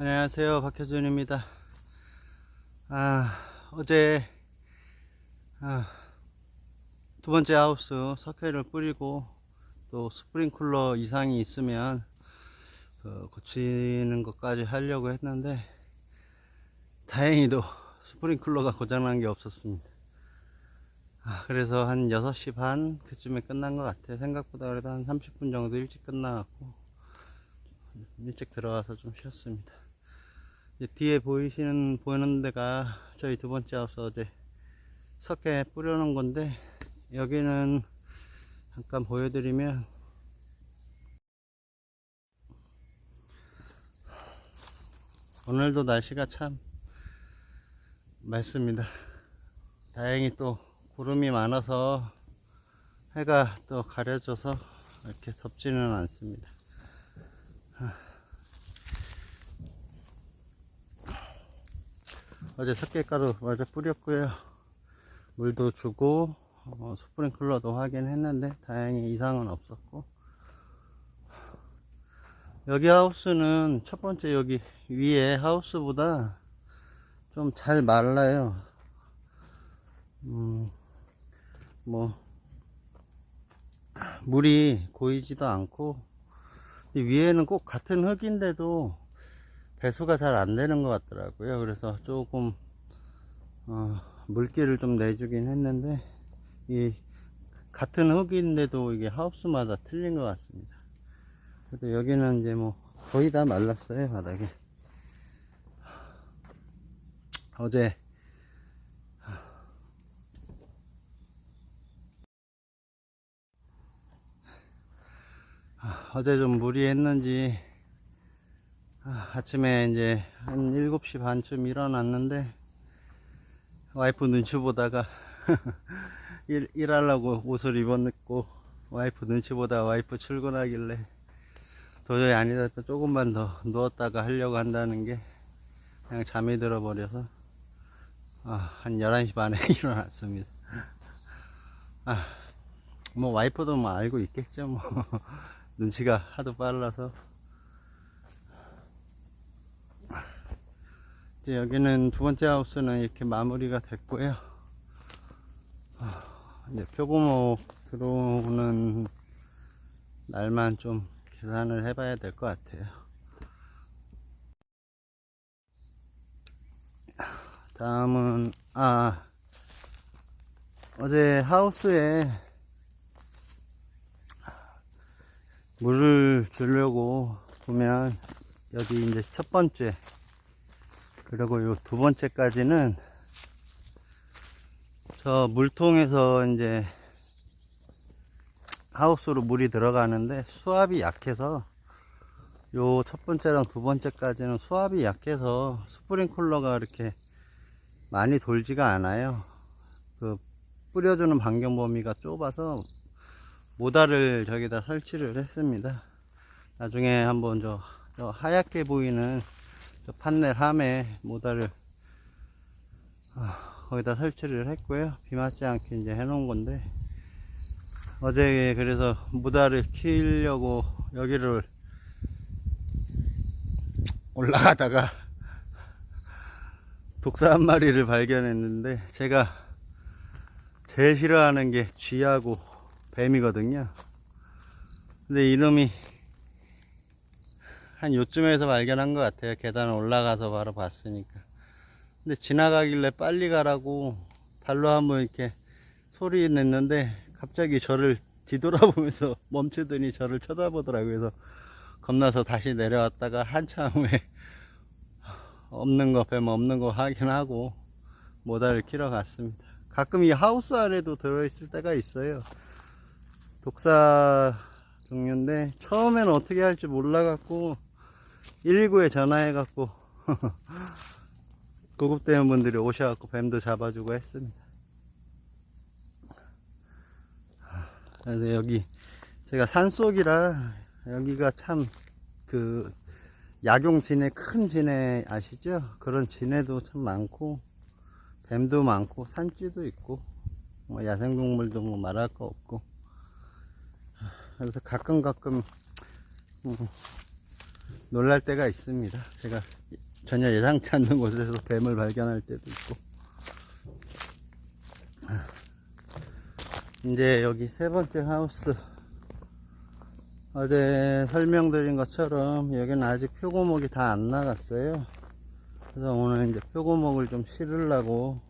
안녕하세요. 박혜준입니다. 아 어제 아, 두 번째 하우스 석회를 뿌리고 또 스프링쿨러 이상이 있으면 그 고치는 것까지 하려고 했는데 다행히도 스프링쿨러가 고장난 게 없었습니다. 아, 그래서 한 6시 반 그쯤에 끝난 것 같아요 생각보다 그래도 한 30분 정도 일찍 끝나갖고 일찍 들어와서 좀 쉬었습니다 뒤에 보이시는 보이는 데가 저희 두 번째 하우스 어제 석회 뿌려놓은 건데 여기는 잠깐 보여드리면 오늘도 날씨가 참 맑습니다. 다행히 또 구름이 많아서 해가 또 가려져서 이렇게 덥지는 않습니다 어제 석회가루 마저 뿌렸고요. 물도 주고 어, 스프링클러도 확인했는데 다행히 이상은 없었고. 여기 하우스는 첫 번째 여기 위에 하우스보다 좀 잘 말라요. 음, 뭐 물이 고이지도 않고 이 위에는 꼭 같은 흙인데도 배수가 잘 안 되는 것 같더라고요. 그래서 조금 어, 물기를 좀 내주긴 했는데 이 같은 흙인데도 이게 하우스마다 틀린 것 같습니다. 그래도 여기는 이제 뭐 거의 다 말랐어요 바닥에. 어제 어제 좀 무리했는지 아, 아침에 이제 한 7시 반쯤 일어났는데 와이프 눈치 보다가 일, 일하려고 옷을 입었고 와이프 눈치 보다 와이프 출근하길래 도저히 아니다 또 조금만 더 누웠다가 하려고 한다는 게 그냥 잠이 들어 버려서 아, 한 11시 반에 일어났습니다. 아, 뭐 와이프도 뭐 알고 있겠죠 뭐. 눈치가 하도 빨라서 이제 여기는 두 번째 하우스는 이렇게 마무리가 됐고요. 아, 이제 표고목 들어오는 날만 좀 계산을 해봐야 될 것 같아요. 다음은 아 어제 하우스에 물을 주려고 보면 여기 이제 첫 번째 그리고 요 두 번째까지는 저 물통에서 이제 하우스로 물이 들어가는데 수압이 약해서 요 첫 번째랑 두 번째까지는 수압이 약해서 스프링쿨러가 이렇게 많이 돌지가 않아요. 그 뿌려주는 반경 범위가 좁아서 모달을 저기다 설치를 했습니다. 나중에 한번 저, 저 하얗게 보이는 저 판넬 함에 모달을 아, 거기다 설치를 했고요. 비 맞지 않게 이제 해놓은 건데 어제 그래서 모달을 키려고 여기를 올라가다가 독사 한 마리를 발견했는데 제가 제일 싫어하는 게 쥐하고 뱀이거든요. 근데 이놈이 한 요쯤에서 발견한 것 같아요. 계단 올라가서 바로 봤으니까. 근데 지나가길래 빨리 가라고 발로 한번 이렇게 소리 냈는데 갑자기 저를 뒤돌아보면서 멈추더니 저를 쳐다보더라고요. 그래서 겁나서 다시 내려왔다가 한참 후에 없는 거, 뱀 없는 거 확인하고 모달을 키러 갔습니다. 가끔 이 하우스 안에도 들어있을 때가 있어요. 독사 종류인데 처음에는 어떻게 할지 몰라갖고 119에 전화해갖고 구급대원 분들이 오셔갖고 뱀도 잡아주고 했습니다. 그래서 여기 제가 산속이라 여기가 참 그 약용 진해 큰 진해 아시죠? 그런 진해도 참 많고 뱀도 많고 산쥐도 있고 뭐 야생동물도 뭐 말할 거 없고 그래서 가끔 가끔 음, 놀랄 때가 있습니다. 제가 전혀 예상치 않는 곳에서 뱀을 발견할 때도 있고. 이제 여기 세 번째 하우스. 어제 설명드린 것처럼 여기는 아직 표고목이 다 안 나갔어요. 그래서 오늘 이제 표고목을 좀 실으려고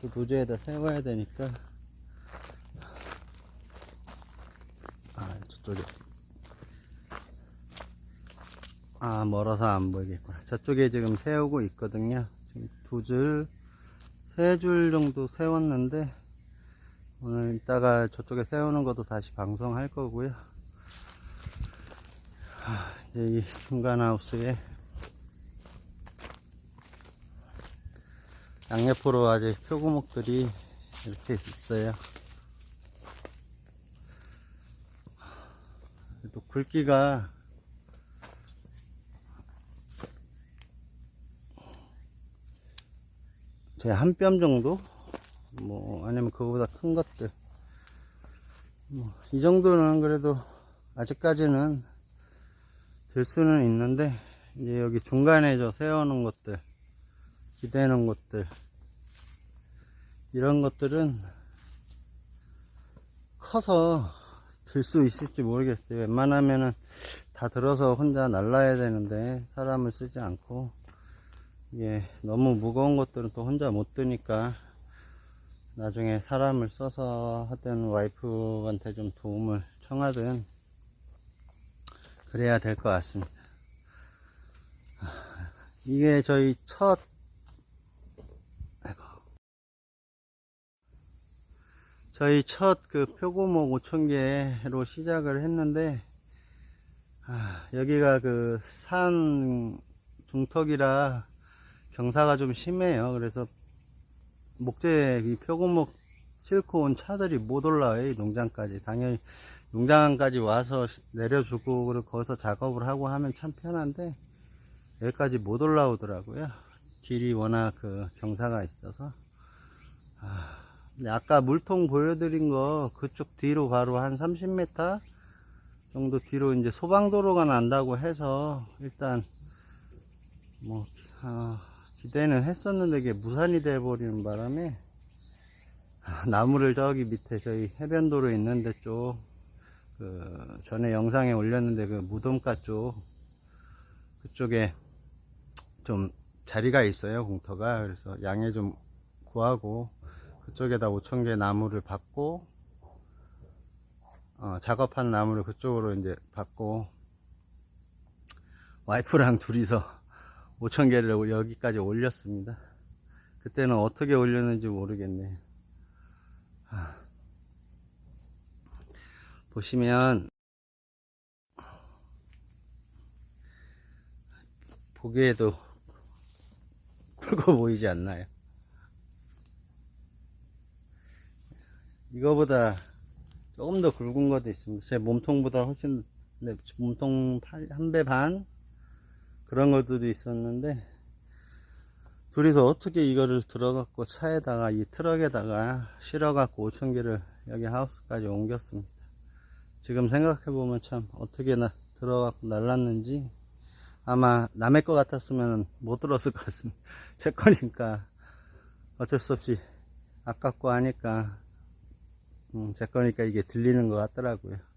그 부지에다 세워야 되니까. 아, 저쪽에. 아, 멀어서 안 보이겠구나. 저쪽에 지금 세우고 있거든요. 지금 두 줄, 세 줄 정도 세웠는데, 오늘 이따가 저쪽에 세우는 것도 다시 방송할 거고요. 하, 이제 이 중간 하우스에 양옆으로 아직 표구목들이 이렇게 있어요. 또 굵기가 제 한 뼘 정도? 뭐, 아니면 그거보다 큰 것들. 뭐, 이 정도는 그래도 아직까지는 될 수는 있는데, 이제 여기 중간에 저 세워놓은 것들, 기대는 것들, 이런 것들은 커서 들 수 있을지 모르겠어요. 웬만하면은 다 들어서 혼자 날라야 되는데, 사람을 쓰지 않고, 이게 너무 무거운 것들은 또 혼자 못 드니까 나중에 사람을 써서 하든 와이프한테 좀 도움을 청하든 그래야 될 것 같습니다. 이게 저희 첫 아이고. 저희 첫 그 표고목 5,000개로 시작을 했는데 아, 여기가 그 산 중턱이라 경사가 좀 심해요. 그래서 목재 이 표고목 싣고 온 차들이 못 올라와요. 이 농장까지. 당연히 농장까지 와서 내려주고 그리고 거기서 작업을 하고 하면 참 편한데 여기까지 못 올라오더라고요. 길이 워낙 그 경사가 있어서. 아, 아까 물통 보여드린 거 그쪽 뒤로 바로 한 30m 정도 뒤로 이제 소방도로가 난다고 해서 일단 뭐 아, 기대는 했었는데 이게 무산이 돼버리는 바람에 아, 나무를 저기 밑에 저희 해변도로 있는데 쪽 그 전에 영상에 올렸는데 그 무덤가 쪽 그쪽에 좀 자리가 있어요 공터가. 그래서 양해 좀 구하고 그쪽에다 5천개 나무를 받고 어, 작업한 나무를 그쪽으로 이제 받고 와이프랑 둘이서 5천 개를 여기까지 올렸습니다. 그때는 어떻게 올렸는지 모르겠네. 하. 보시면 보기에도 굵어 보이지 않나요? 이거보다 조금 더 굵은 것도 있습니다. 제 몸통보다 훨씬 네, 몸통 한 배 반 그런 것들도 있었는데 둘이서 어떻게 이거를 들어갖고 차에다가 이 트럭에다가 실어갖고 5천 개를 여기 하우스까지 옮겼습니다. 지금 생각해보면 참 어떻게 나 들어갖고 날랐는지 아마 남의 것 같았으면 못 들었을 것 같습니다. 제 거니까 어쩔 수 없이 아깝고 하니까 음, 제 거니까 이게 들리는 것 같더라고요.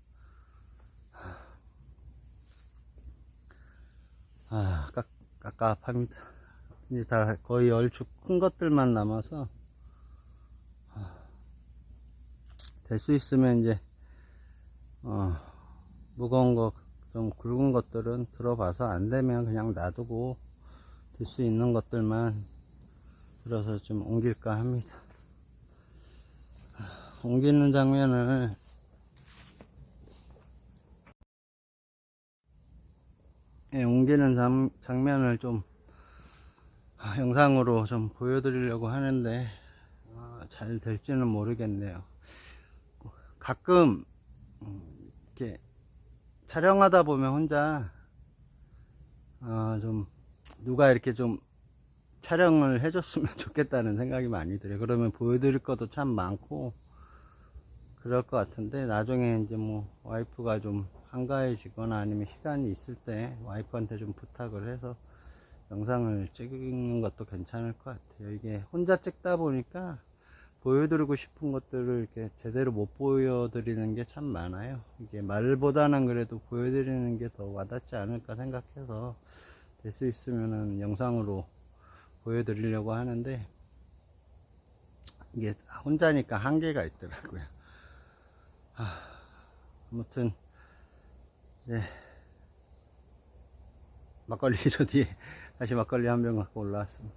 아, 깝, 깝깝합니다. 이제 다 거의 얼추 큰 것들만 남아서, 될 수 있으면 이제, 어, 무거운 거, 좀 굵은 것들은 들어봐서 안 되면 그냥 놔두고, 될수 있는 것들만 들어서 좀 옮길까 합니다. 옮기는 장면을 예, 옮기는 장, 장면을 좀 아, 영상으로 좀 보여드리려고 하는데 아, 잘 될지는 모르겠네요. 가끔 음, 이렇게 촬영하다 보면 혼자 어, 좀 누가 이렇게 좀 촬영을 해줬으면 좋겠다는 생각이 많이 들어요. 그러면 보여드릴 것도 참 많고 그럴 것 같은데 나중에 이제 뭐 와이프가 좀 한가해지거나 아니면 시간이 있을 때 와이프한테 좀 부탁을 해서 영상을 찍는 것도 괜찮을 것 같아요. 이게 혼자 찍다 보니까 보여드리고 싶은 것들을 이렇게 제대로 못 보여드리는 게 참 많아요. 이게 말보다는 그래도 보여드리는 게 더 와닿지 않을까 생각해서 될 수 있으면은 영상으로 보여드리려고 하는데 이게 혼자니까 한계가 있더라고요. 아, 아무튼 네 막걸리 저 뒤에 다시 막걸리 한 병 갖고 올라왔습니다.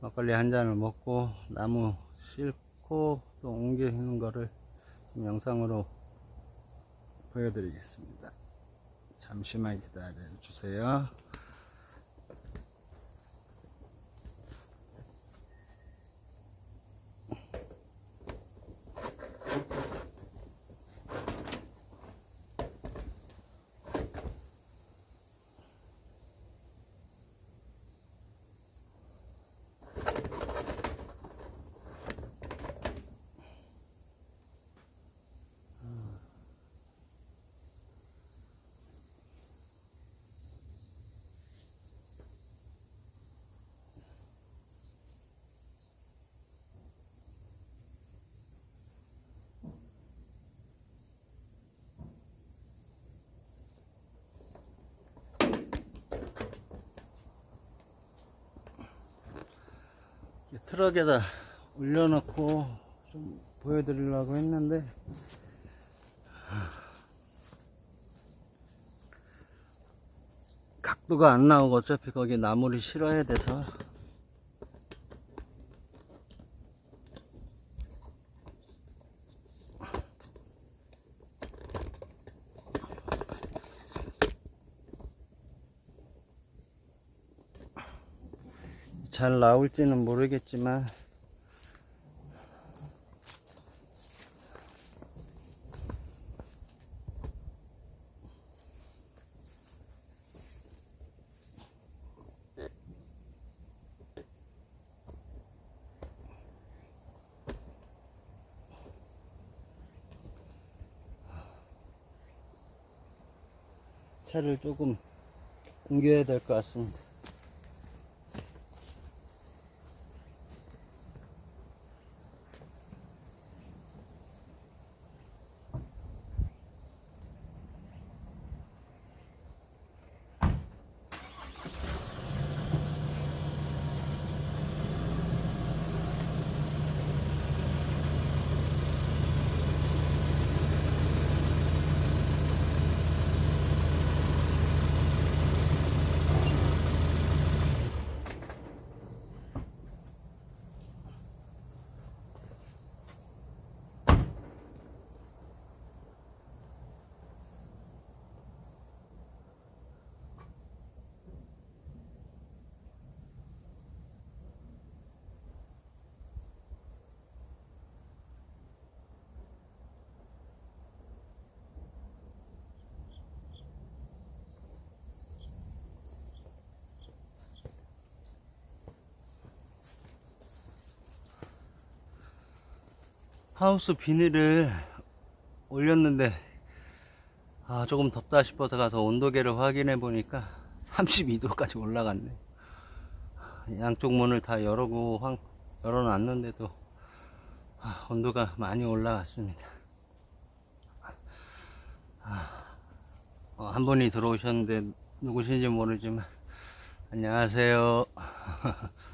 막걸리 한 잔을 먹고 나무 싣고 또 옮기는 거를 좀 영상으로 보여드리겠습니다. 잠시만 기다려 주세요. 트럭에다 올려놓고 좀 보여드리려고 했는데 각도가 안 나오고 어차피 거기 나무를 실어야 돼서 잘 나올지는 모르겠지만 차를 조금 옮겨야 될 것 같습니다. 하우스 비닐을 올렸는데 아 조금 덥다 싶어서 가서 온도계를 확인해 보니까 32도까지 올라갔네. 양쪽 문을 다 열고 황, 열어놨는데도 아, 온도가 많이 올라갔습니다. 아, 어, 한 분이 들어오셨는데 누구신지 모르지만 안녕하세요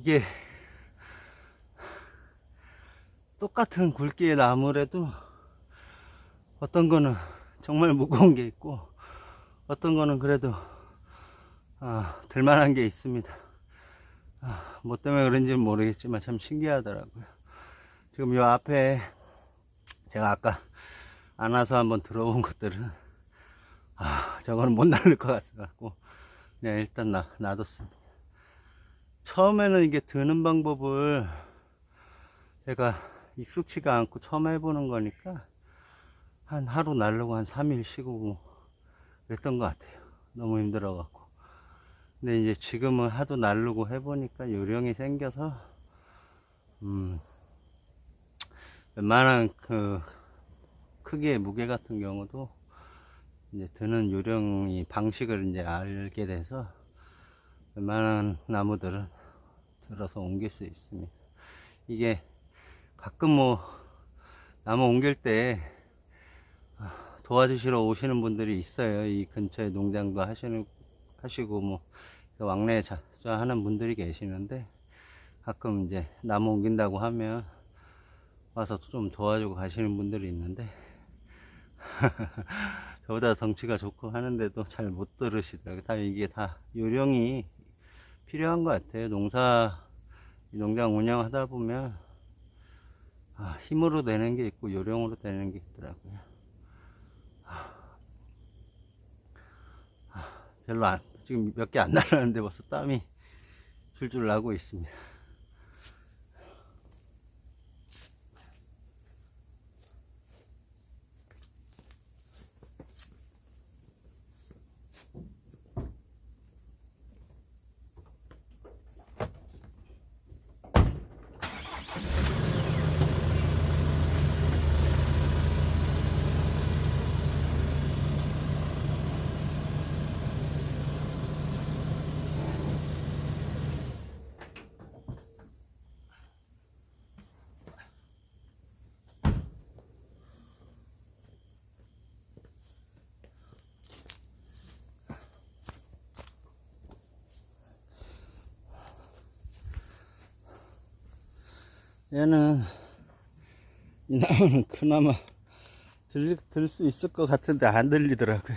이게 똑같은 굵기의 나무래도 어떤 거는 정말 무거운 게 있고 어떤 거는 그래도 아, 들만한 게 있습니다. 아, 뭐 때문에 그런지는 모르겠지만 참 신기하더라고요. 지금 요 앞에 제가 아까 안아서 한번 들어본 것들은 아, 저거는 못 날릴 것 같아갖고 그냥 일단 놔, 놔뒀습니다. 처음에는 이게 드는 방법을 제가 익숙치가 않고 처음 해보는 거니까 한 하루 날르고 한 3일 쉬고 뭐 그랬던 것 같아요. 너무 힘들어 갖고. 근데 이제 지금은 하도 날르고 해보니까 요령이 생겨서, 음, 웬만한 그 크기의 무게 같은 경우도 이제 드는 요령이 방식을 이제 알게 돼서 웬만한 나무들은 들어서 옮길 수 있습니다. 이게 가끔 뭐 나무 옮길 때 도와주시러 오시는 분들이 있어요. 이 근처에 농장도 하시는, 하시고, 뭐, 왕래에 자주 하는 분들이 계시는데, 가끔 이제 나무 옮긴다고 하면, 와서 좀 도와주고 가시는 분들이 있는데, 저보다 덩치가 좋고 하는데도 잘 못 들으시더라고요. 다 이게 다 요령이 필요한 것 같아요. 농사, 이 농장 운영하다 보면, 아, 힘으로 되는 게 있고, 요령으로 되는 게 있더라고요. 별로 안, 지금 몇 개안 날았는데 벌써 땀이 줄줄 나고 있습니다. 얘는 이 나무는 그나마 들, 들수 있을 것 같은데 안 들리더라고요.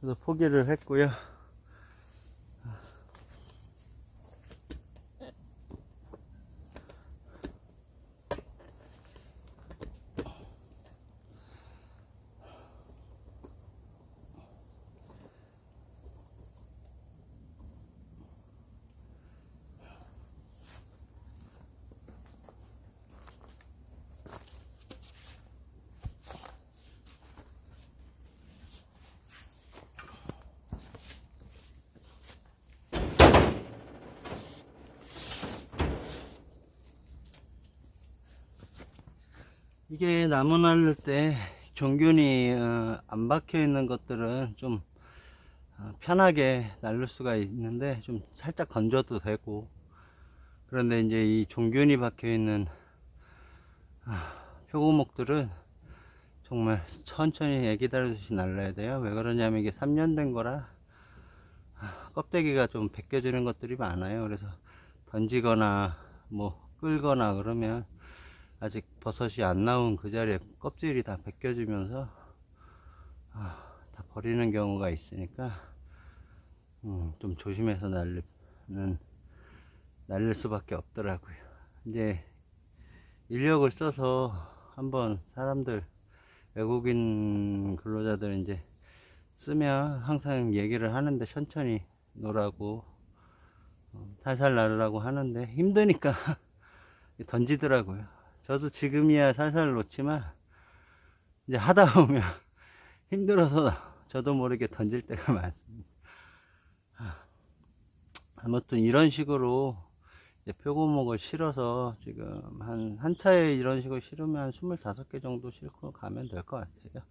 그래서 포기를 했고요. 이게 나무 날릴 때 종균이 어, 안 박혀 있는 것들은 좀 어, 편하게 날릴 수가 있는데 좀 살짝 건져도 되고. 그런데 이제 이 종균이 박혀 있는 아, 표고목들은 정말 천천히 애기 다루듯이 날라야 돼요. 왜 그러냐면 이게 3년 된 거라 아, 껍데기가 좀 벗겨지는 것들이 많아요. 그래서 던지거나 뭐 끌거나 그러면 아직 버섯이 안 나온 그 자리에 껍질이 다 벗겨지면서 아, 다 버리는 경우가 있으니까 음, 좀 조심해서 날리는 날릴 수밖에 없더라고요. 이제 인력을 써서 한번 사람들 외국인 근로자들 이제 쓰면 항상 얘기를 하는데 천천히 놓으라고 어, 살살 나르라고 하는데 힘드니까 던지더라고요. 저도 지금이야 살살 놓지만 이제 하다 보면 힘들어서 저도 모르게 던질 때가 많습니다. 아무튼 이런 식으로 표고목을 실어서 지금 한, 한 차에 이런 식으로 실으면 한 25개 정도 싣고 가면 될 것 같아요.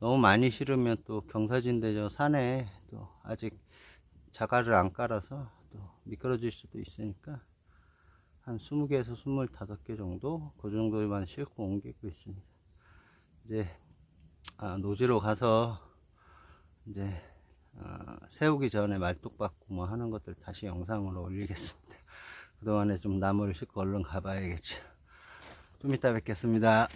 너무 많이 실으면 또 경사진대 저 산에 또 아직 자갈을 안 깔아서 또 미끄러질 수도 있으니까 한 20개에서 25개 정도 그 정도만 싣고 옮기고 있습니다 이제 아, 노지로 가서 이제 어, 세우기 전에 말뚝 받고 뭐 하는 것들 다시 영상으로 올리겠습니다 그동안에 좀 나무를 싣고 얼른 가봐야겠죠. 좀 이따 뵙겠습니다.